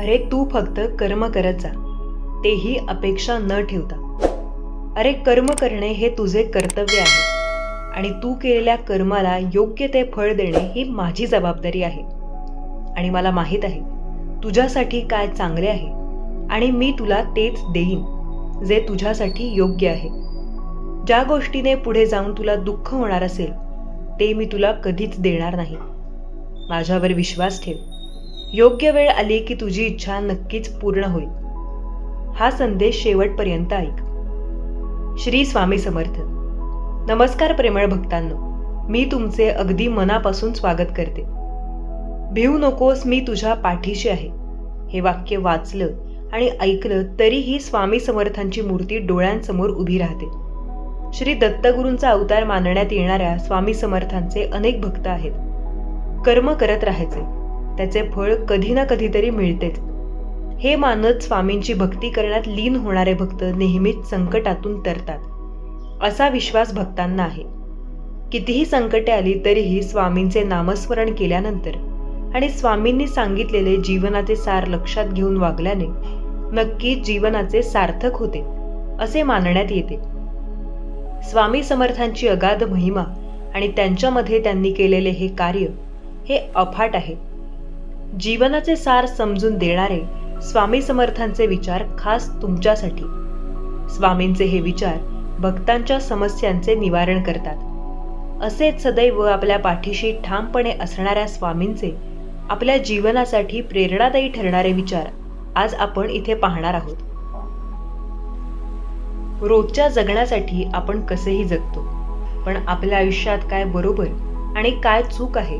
अरे तू फक्त कर्म करत जा. तेही अपेक्षा न ठेवता. अरे कर्म करणे हे तुझे कर्तव्य आहे. आणि तू केलेल्या कर्माला योग्य ते फळ देणे ही माझी जबाबदारी आहे. आणि मला माहीत आहे तुझ्यासाठी काय चांगले आहे आणि मी तुला तेच देईन जे तुझ्यासाठी योग्य आहे. ज्या गोष्टीने पुढे जाऊन तुला दुःख होणार असेल ते मी तुला कधीच देणार नाही. माझ्यावर विश्वास ठेव. योग्य वेळ आली की तुझी इच्छा नक्कीच पूर्ण होईल. हा संदेश शेवटपर्यंत ऐक. श्री स्वामी समर्थ. नमस्कार प्रेमळ भक्तांनो. मी तुमचे अगदी मनापासून स्वागत करते. भिवू नकोस मी तुझ्या पाठीशी आहे. हे वाक्य वाचलं आणि ऐकलं तरीही स्वामी समर्थांची मूर्ती डोळ्यांसमोर उभी राहते. श्री दत्तगुरूंचा अवतार मानण्यात येणाऱ्या स्वामी समर्थांचे अनेक भक्त आहेत. कर्म करत राहायचे. त्याचे फळ कधी ना कधीतरी मिळतेच. हे मानत स्वामींची भक्ती करण्यात लीन होणारे भक्त नेहमीच संकटातून तरतात. असा विश्वास भक्तांना आहे. कितीही संकटे आली तरीही स्वामींचे नामस्मरण केल्यानंतर आणि स्वामींनी सांगितलेले जीवनाचे सार लक्षात घेऊन वागल्याने नक्कीच जीवनाचे सार्थक होते असे मानण्यात येते. स्वामी समर्थांची अगाध महिमा आणि त्यांच्यामध्ये त्यांनी केलेले हे कार्य हे अफाट आहे. जीवनाचे सार समजून देणारे स्वामी समर्थांचे विचार खास तुमच्यासाठी. स्वामींचे हे विचार भक्तांच्या समस्यांचे निवारण करतात. असेच सदैव आपल्या पाठीशी ठामपणे असणाऱ्या स्वामींचे आपल्या जीवनासाठी प्रेरणादायी ठरणारे विचार आज आपण इथे पाहणार आहोत. रोजच्या जगण्यासाठी आपण कसेही जगतो पण आपल्या आयुष्यात काय बरोबर आणि काय चूक आहे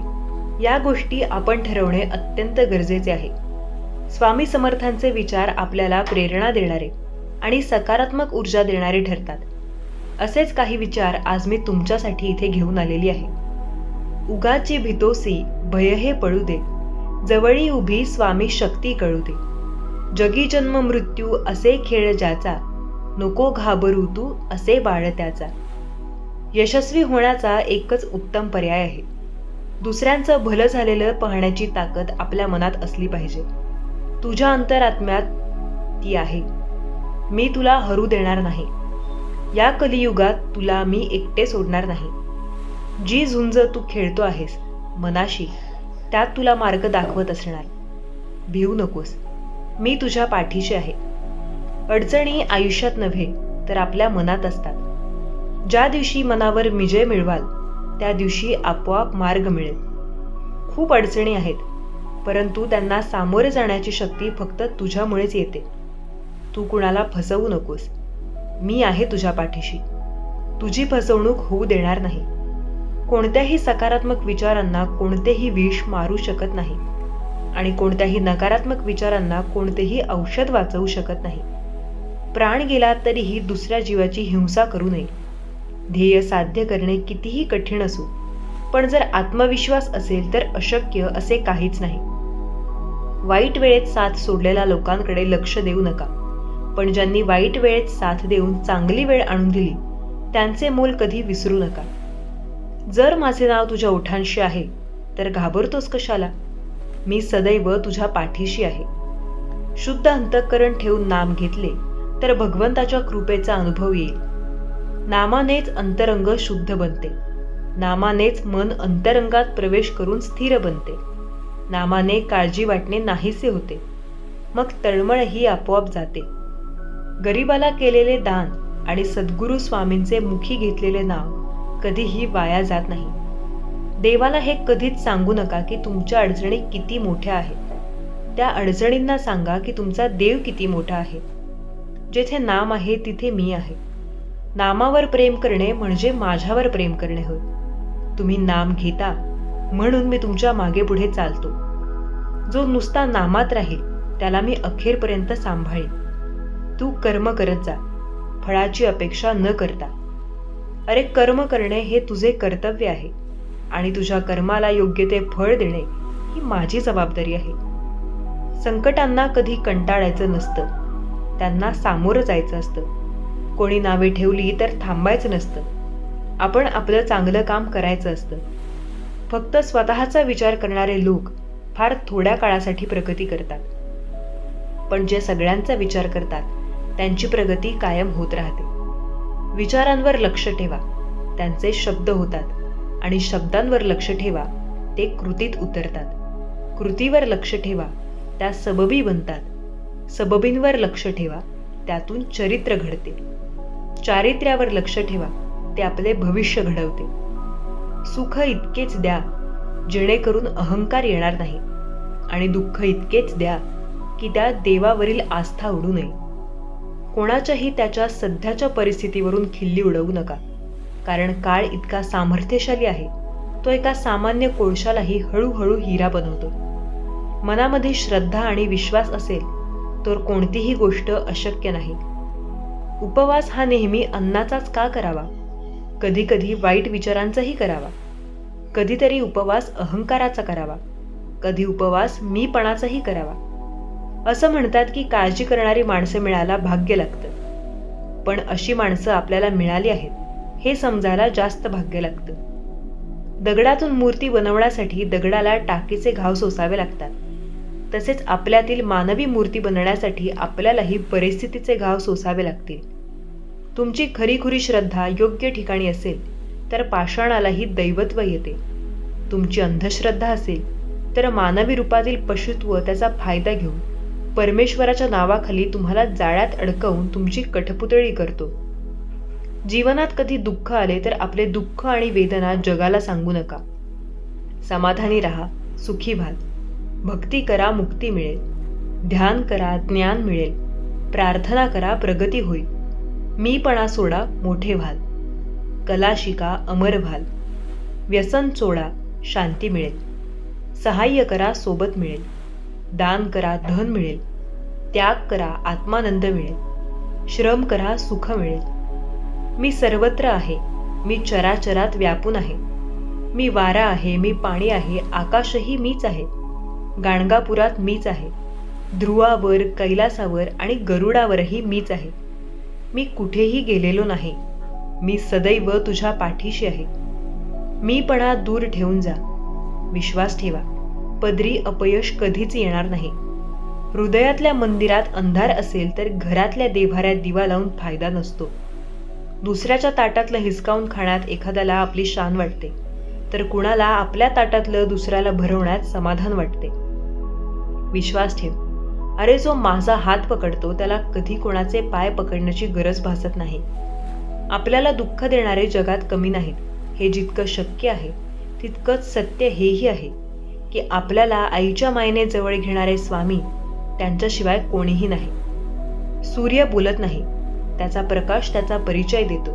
या गोष्टी आपण ठरवणे अत्यंत गरजेचे आहे. स्वामी समर्थांचे विचार आपल्याला प्रेरणा देणारे आणि सकारात्मक ऊर्जा देणारे ठरतात. असेच काही विचार आज मी तुमच्यासाठी इथे घेऊन आलेली आहे. उगाची भितोसी भय हे पळू दे. जवळी उभी स्वामी शक्ती कळू दे. जगी जन्म मृत्यू असे खेळ ज्याचा नको घाबरू तू असे बाळ त्याचा. यशस्वी होण्याचा एकच उत्तम पर्याय आहे. दुसऱ्यांचं भलं झालेलं पाहण्याची ताकद आपल्या मनात असली पाहिजे. तुझ्या अंतरात्म्यात ती आहे. मी तुला हरू देणार नाही. या कलियुगात तुला मी एकटे सोडणार नाही. जी झुंज तू खेळतो आहेस मनाशी त्यात तुला मार्ग दाखवत असणार. भिवू नकोस. मी तुझ्या पाठीशी आहे. अडचणी आयुष्यात नव्हे तर आपल्या मनात असतात. ज्या दिवशी मनावर विजय मिळवाल त्या दिवशी आपोआप मार्ग मिळेल. खूप अडचणी आहेत परंतु त्यांना सामोरे जाण्याची शक्ती फक्त तुझ्यामुळेच येते. तू कुणाला फसवू नकोस. मी आहे तुझ्या पाठीशी. तुझी फसवणूक होऊ देणार नाही. कोणत्याही सकारात्मक विचारांना कोणतेही विष मारू शकत नाही. आणि कोणत्याही नकारात्मक विचारांना कोणतेही औषध वाचवू शकत नाही. प्राण गेला तरीही दुसऱ्या जीवाची हिंसा करू नये. ध्येय साध्य करणे कितीही कठीण असो पण जर आत्मविश्वास असेल तर अशक्य असे काहीच नाही. वाईट वेळेत साथ सोडलेल्या लोकांकडे लक्ष देऊ नका पण ज्यांनी वाईट वेळेत साथ देऊन चांगली वेळ आणून दिली त्यांचे मोल कधी विसरू नका. जर माझे नाव तुझ्या ओठांशी आहे तर घाबरतोस कशाला? मी सदैव तुझ्या पाठीशी आहे. शुद्ध अंतःकरण ठेवून नाम घेतले तर भगवंताच्या कृपेचा अनुभव येईल. नामानेच अंतरंग शुद्ध बनते. नामानेच मन अंतरंगात प्रवेश करून स्थिर बनते. नामाने काळजी वाटणे नाहीसे होते. मग तळमळही आपोआप जाते. गरिबाला केलेले दान आणि सद्गुरू स्वामींचे मुखी घेतलेले नाव कधीही वाया जात नाही. देवाला हे कधीच सांगू नका की तुमच्या अडचणी किती मोठ्या आहेत. त्या अडचणींना सांगा की तुमचा देव किती मोठा आहे. जेथे नाम आहे तिथे मी आहे. नामावर प्रेम करणे म्हणजे माझ्यावर प्रेम करणे होय. तुम्ही नाम घेता म्हणून मी तुमच्या मागे पुढे चालतो. जो नुसता नामात राहील त्याला मी अखेरपर्यंत सांभाळीन. तू कर्म करत जा फळाची अपेक्षा न करता. अरे कर्म करणे हे तुझे कर्तव्य आहे आणि तुझ्या कर्माला योग्य ते फळ देणे ही माझी जबाबदारी आहे. संकटांना कधी कंटाळायचं नसतं त्यांना सामोरं जायचं असतं. कोणी नावे ठेवली तर थांबायचं नसतं. आपण आपलं चांगलं काम करायचं असतं. फक्त स्वतःचा विचार करणारे लोक फार थोड्या काळासाठी प्रगती करतात. पण जे सगळ्यांचा विचार करतात त्यांची प्रगती कायम होत राहते. विचारांवर लक्ष ठेवा. त्यांचे शब्द होतात आणि शब्दांवर लक्ष ठेवा. ते कृतीत उतरतात. कृतीवर लक्ष ठेवा. त्या सबबी बनतात. सबबींवर लक्ष ठेवा. त्यातून चरित्र घडते. चारित्र्यावर लक्ष ठेवा. ते आपले भविष्य घडवते सुख इतकेच द्या जेणेकरून अहंकार येणार नाही. आणि दुःख इतकेच द्या की त्या देवावरील आस्था उडू नये. कोणाच्याही त्याच्या सध्याच्या परिस्थितीवरून खिल्ली उडवू नका. कारण काळ इतका सामर्थ्यशाली आहे. तो एका सामान्य कोळशालाही हळूहळू हिरा बनवतो. मनामध्ये श्रद्धा आणि विश्वास असेल तर कोणतीही गोष्ट अशक्य नाही. उपवास हा नेहमी अन्नाचाच का करावा? कधी कधी वाईट विचारांचाही करावा. कधीतरी उपवास अहंकाराचा करावा. कधी उपवास मीपणाचाही करावा. असं म्हणतात की काळजी करणारी माणसं मिळायला भाग्य लागतं. पण अशी माणसं आपल्याला मिळाली आहेत हे समजायला जास्त भाग्य लागतं. दगडातून मूर्ती बनवण्यासाठी दगडाला टाकीचे घाव सोसावे लागतात. तसेच आपल्यातील मानवी मूर्ती बनण्यासाठी आपल्यालाही परिस्थितीचे घाव सोसावे लागतील. तुमची खरीखुरी श्रद्धा योग्य ठिकाणी असेल तर पाषाणालाही दैवत्व येते. तुमची अंधश्रद्धा असेल तर मानवी रूपातील पशुत्व त्याचा फायदा घेऊन परमेश्वराच्या नावाखाली तुम्हाला जाळ्यात अडकवून तुमची कठपुतळी करतो. जीवनात कधी दुःख आले तर आपले दुःख आणि वेदना जगाला सांगू नका. समाधानी राहा सुखी व्हाल. भक्ती करा मुक्ती मिळेल. ध्यान करा ज्ञान मिळेल. प्रार्थना करा प्रगती होईल. मीपणा सोडा मोठे व्हाल. कला शिका अमर व्हाल. व्यसन सोडा शांती मिळेल. सहाय्य करा सोबत मिळेल. दान करा धन मिळेल. त्याग करा आत्मानंद मिळेल. श्रम करा सुख मिळेल. मी सर्वत्र आहे. मी चराचरात व्यापून आहे. मी वारा आहे मी पाणी आहे आकाशही मीच आहे. गाणगापुरात मीच आहे. ध्रुवावर कैलासावर आणि गरुडावरही मीच आहे. मी कुठेही गेलेलो नाही. मी सदैव तुझ्या पाठीशी आहे. मीपणा दूर ठेवून जा. विश्वास ठेवा. पदरी अपयश कधीच येणार नाही. हृदयातल्या मंदिरात अंधार असेल तर घरातल्या देव्हाऱ्यात दिवा लावून फायदा नसतो. दुसऱ्याच्या ताटातलं हिसकावून खाण्यात एखाद्याला आपली शान वाटते. तर कुणाला आपल्या ताटातलं दुसऱ्याला भरवण्यात समाधान वाटते. विश्वास ठेव. अरे जो माझा हात पकडतो त्याला कधी कोणाचे पाय पकडण्याची गरज भासत नाही. आपल्याला दुःख देणारे जगात कमी नाहीत. हे जितकं शक्य आहे तितकंच सत्य हेही आहे की आपल्याला आईच्या मायने जवळ घेणारे स्वामी त्यांच्याशिवाय कोणीही नाही. सूर्य बोलत नाही. त्याचा प्रकाश त्याचा परिचय देतो.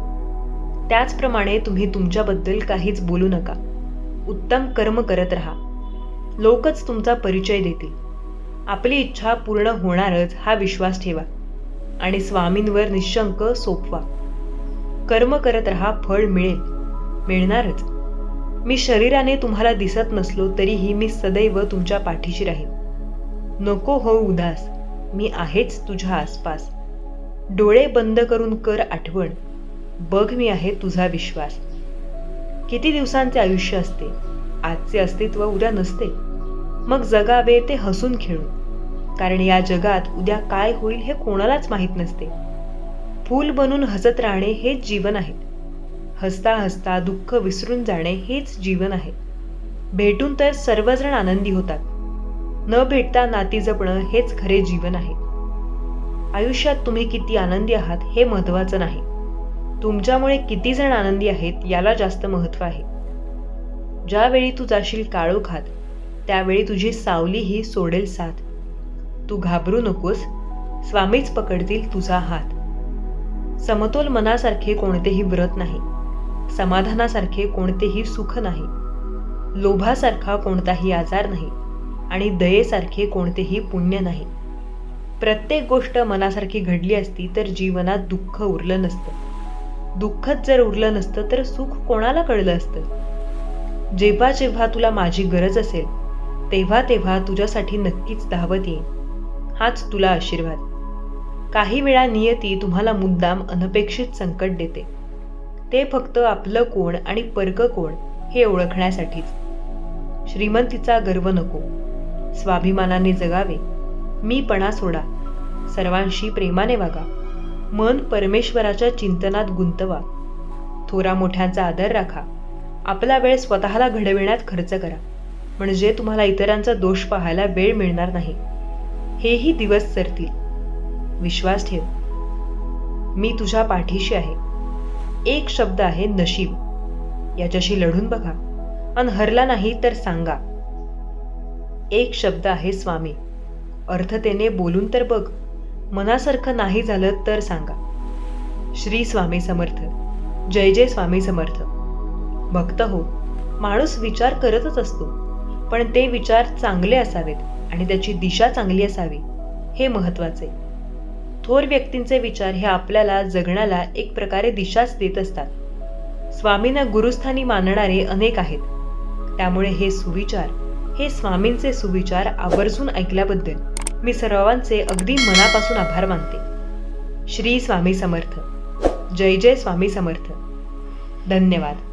त्याचप्रमाणे तुम्ही तुमच्याबद्दल काहीच बोलू नका. उत्तम कर्म करत राहा. लोकच तुमचा परिचय देतील. आपली इच्छा पूर्ण होणारच हा विश्वास ठेवा आणि स्वामींवर निशंक सोपवा. कर्म करत राहा फळ मिळेल मिळणारच. मी शरीराने तुम्हाला दिसत नसलो तरीही मी सदैव तुमच्या पाठीशी राहीन. नको हो उदास मी आहेच तुझ्या आसपास. डोळे बंद करून कर आठवण बघ मी आहे तुझा विश्वास. किती दिवसांचे आयुष्य असते आजचे अस्तित्व उद्या नसते. मग जगावे ते हसून खेळून कारण या जगात उद्या काय होईल हे कोणालाच माहीत नसते. फूल बनून हसत राहणे हेच जीवन आहे. हसता हसता दुःख विसरून जाणे हेच जीवन आहे. भेटून तर सर्वजण आनंदी होतात. न भेटता नाती जपणं हेच खरे जीवन आहे. आयुष्यात तुम्ही किती आनंदी आहात हे महत्वाचं नाही. तुमच्यामुळे किती जण आनंदी आहेत याला जास्त महत्त्व आहे. ज्यावेळी तू जाशील काळोखात त्यावेळी तुझी सावली ही सोडेल साथ. तू घाबरू नकोस. स्वामीच पकडतील तुझा हात. समतोल मनासारखे कोणतेही व्रत नाही. समाधानासारखे कोणतेही सुख नाही. लोभासारखा कोणताही आजार नाही. आणि दयेसारखे कोणतेही पुण्य नाही. प्रत्येक गोष्ट मनासारखी घडली असती तर जीवनात दुःख उरलं नसतं. दुःखच जर उरलं नसतं तर सुख कोणाला कळलं असतं? जेव्हा जेव्हा तुला माझी गरज असेल तेव्हा तेव्हा तुझ्यासाठी नक्कीच धावत येईन. हाच तुला आशीर्वाद. काही वेळा नियती तुम्हाला मुद्दाम अनपेक्षित संकट देते. ते फक्त आपलं कोण आणि परक कोण हे ओळखण्यासाठीच. श्रीमंतीचा गर्व नको. स्वाभिमानाने जगावे. मीपणा सोडा. सर्वांशी प्रेमाने वागा. मन परमेश्वराच्या चिंतनात गुंतवा. थोरा मोठ्यांचा आदर राखा. आपला वेळ स्वतःला घडविण्यात खर्च करा. म्हणजे तुम्हाला इतरांचा दोष पाहायला वेळ मिळणार नाही. हेही दिवस सरतील. विश्वास ठेव. मी तुझ्या पाठीशी आहे. एक शब्द आहे नशीब. याच्याशी लढून बघा. अन हरला नाही तर सांगा. एक शब्द आहे स्वामी. अर्थतेने बोलून तर बघ. मनासारखं नाही झालं तर सांगा. श्री स्वामी समर्थ. जय जय स्वामी समर्थ. भक्त हो. माणूस विचार करतच असतो. पण ते विचार चांगले असावेत. आणि त्याची दिशा चांगली असावी हे महत्त्वाचे. थोर व्यक्तींचे विचार हे आपल्याला जगण्याला एक प्रकारे दिशाच देत असतात. स्वामींना गुरुस्थानी मानणारे अनेक आहेत. त्यामुळे हे सुविचार हे स्वामींचे सुविचार आवर्जून ऐकल्याबद्दल मी सर्वांचे अगदी मनापासून आभार मानते. श्री स्वामी समर्थ. जय जय स्वामी समर्थ. धन्यवाद.